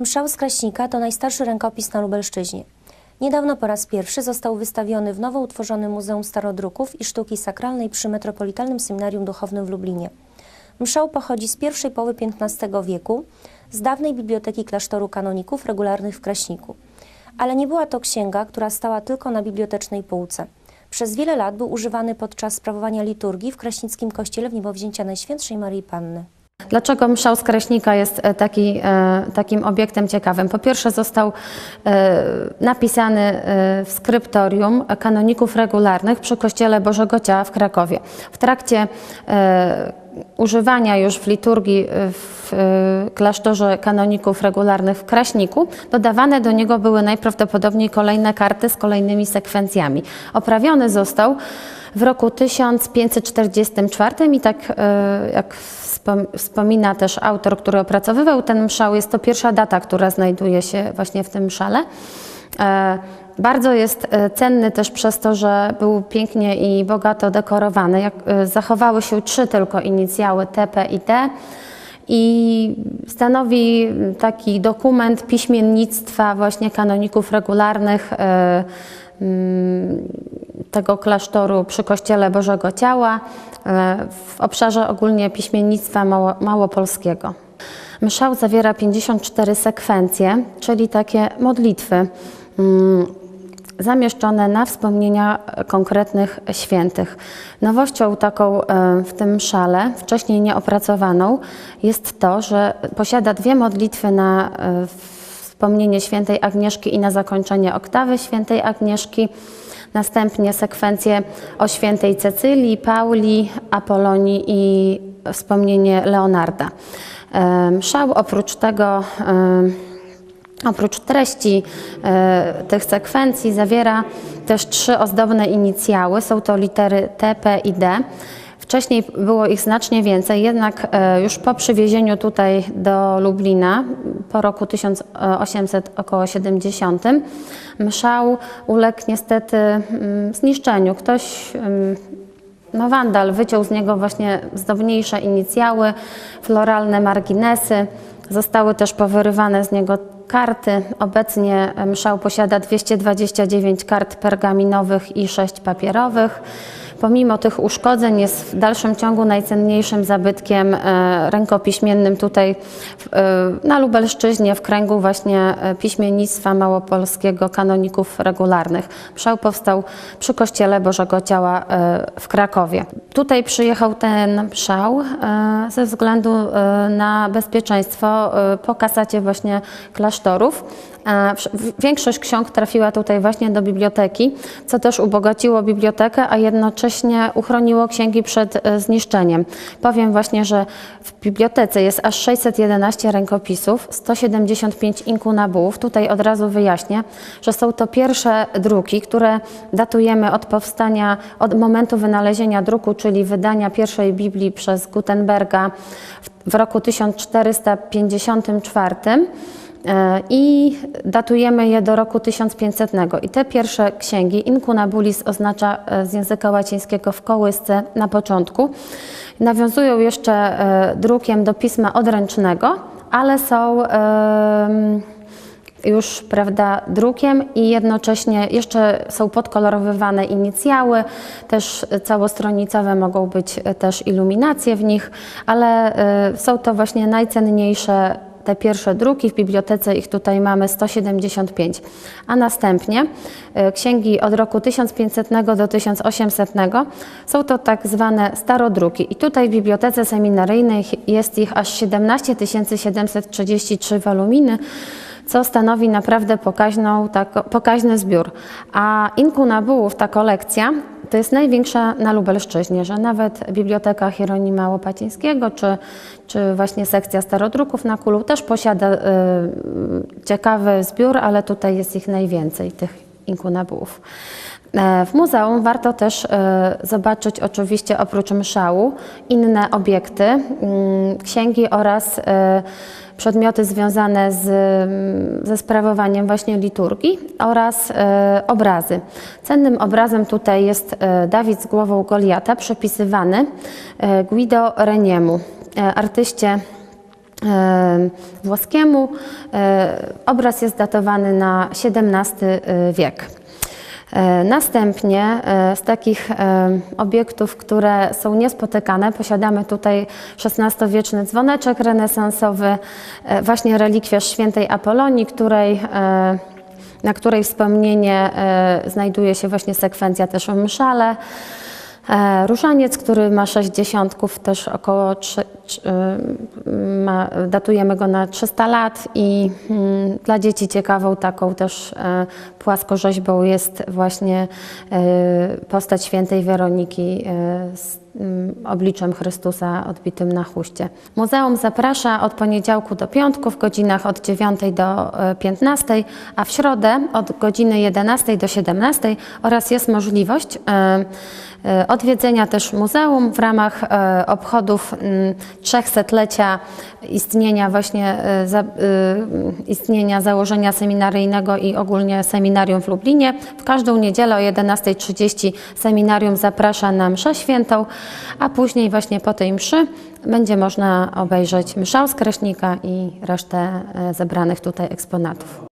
Mszał z Kraśnika to najstarszy rękopis na Lubelszczyźnie. Niedawno po raz pierwszy został wystawiony w nowo utworzonym Muzeum Starodruków i Sztuki Sakralnej przy Metropolitalnym Seminarium Duchownym w Lublinie. Mszał pochodzi z pierwszej połowy XV wieku, z dawnej biblioteki klasztoru kanoników regularnych w Kraśniku. Ale nie była to księga, która stała tylko na bibliotecznej półce. Przez wiele lat był używany podczas sprawowania liturgii w kraśnickim kościele w niebowzięcia Najświętszej Maryi Panny. Dlaczego mszał z Kraśnika jest e, taki, e, takim obiektem ciekawym? Po pierwsze został e, napisany w skryptorium kanoników regularnych przy Kościele Bożego Ciała w Krakowie. W trakcie używania już w liturgii w klasztorze kanoników regularnych w Kraśniku, dodawane do niego były najprawdopodobniej kolejne karty z kolejnymi sekwencjami. Oprawiony został w roku 1544 i tak jak wspomina też autor, który opracowywał ten mszał, jest to pierwsza data, która znajduje się właśnie w tym mszale. E, Bardzo jest e, cenny też przez to, że był pięknie i bogato dekorowany. E, zachowały się trzy tylko inicjały TP i T i stanowi taki dokument piśmiennictwa właśnie kanoników regularnych mm, tego klasztoru przy Kościele Bożego Ciała e, w obszarze ogólnie piśmiennictwa mało, małopolskiego. Mszał zawiera 54 sekwencje, czyli takie modlitwy mm, zamieszczone na wspomnienia konkretnych świętych. Nowością taką e, w tym mszale, wcześniej nieopracowaną, jest to, że posiada dwie modlitwy na e, wspomnienie świętej Agnieszki i na zakończenie oktawy świętej Agnieszki. Następnie sekwencje o świętej Cecylii, Pauli, Apolonii i wspomnienie Leonarda. Mszał oprócz tego Oprócz treści e, tych sekwencji zawiera też trzy ozdobne inicjały. Są to litery T, P i D. Wcześniej było ich znacznie więcej, jednak e, już po przywiezieniu tutaj do Lublina po roku 1870 mszał uległ niestety mm, zniszczeniu. Ktoś mm, no wandal wyciął z niego właśnie zdobniejsze inicjały, floralne marginesy. Zostały też powyrywane z niego karty. Obecnie mszał posiada 229 kart pergaminowych i 6 papierowych. Pomimo tych uszkodzeń jest w dalszym ciągu najcenniejszym zabytkiem e, rękopiśmiennym tutaj e, na Lubelszczyźnie w kręgu właśnie e, piśmiennictwa małopolskiego kanoników regularnych. Mszał powstał przy Kościele Bożego Ciała w Krakowie. Tutaj przyjechał ten mszał e, ze względu na bezpieczeństwo po kasacie właśnie klasztorów. Większość ksiąg trafiła tutaj właśnie do biblioteki, co też ubogaciło bibliotekę, a jednocześnie uchroniło księgi przed e, zniszczeniem. Powiem właśnie, że w bibliotece jest aż 611 rękopisów, 175 inkunabułów. Tutaj od razu wyjaśnię, że są to pierwsze druki, które datujemy od powstania, od momentu wynalezienia druku, czyli wydania pierwszej Biblii przez Gutenberga w roku 1454. E, i datujemy je do roku 1500. I te pierwsze księgi, incunabulis oznacza e, z języka łacińskiego w kołysce na początku, nawiązują jeszcze e, drukiem do pisma odręcznego, ale są już prawda, drukiem i jednocześnie jeszcze są podkolorowywane inicjały, też całostronicowe mogą być też iluminacje w nich, ale są to właśnie najcenniejsze te pierwsze druki. W bibliotece ich tutaj mamy 175. A następnie e, księgi od roku 1500 do 1800 są to tak zwane starodruki. I tutaj w bibliotece seminaryjnej jest ich aż 17 733 woluminy co stanowi naprawdę pokaźną, tak, pokaźny zbiór. A inkunabułów, ta kolekcja, to jest największa na Lubelszczyźnie, że nawet Biblioteka Hieronima Łopacińskiego, czy, czy właśnie sekcja starodruków na Kulu też posiada y, ciekawy zbiór, ale tutaj jest ich najwięcej, tych inkunabułów. E, W muzeum warto też e, zobaczyć oczywiście oprócz mszału inne obiekty, mm, księgi oraz e, przedmioty związane z, ze sprawowaniem właśnie liturgii oraz obrazy. Cennym obrazem tutaj jest Dawid z głową Goliata, przepisywany Guido Reniemu, artyście włoskiemu. Obraz jest datowany na XVII wiek. E, Następnie e, z takich e, obiektów, które są niespotykane, posiadamy tutaj XVI-wieczny dzwoneczek renesansowy, właśnie relikwiarz świętej Apolonii, której, na której wspomnienie znajduje się właśnie sekwencja też o mszale. Różaniec, który ma sześć dziesiątków, też około, ma, datujemy go na 300 lat i mm, dla dzieci ciekawą taką też e, płaskorzeźbą jest właśnie e, postać świętej Weroniki e, z obliczem Chrystusa odbitym na chuście. Muzeum zaprasza od poniedziałku do piątku w godzinach od 9 do e, 15, a w środę od godziny 11 do 17 oraz jest możliwość e, e, odwiedzenia też muzeum w ramach e, obchodów mm, 300-lecia istnienia właśnie e, e, istnienia założenia seminaryjnego i ogólnie seminarium w Lublinie. W każdą niedzielę o 11.30 seminarium zaprasza na mszę świętą, a później właśnie po tej mszy będzie można obejrzeć mszał z Kraśnika i resztę e, zebranych tutaj eksponatów.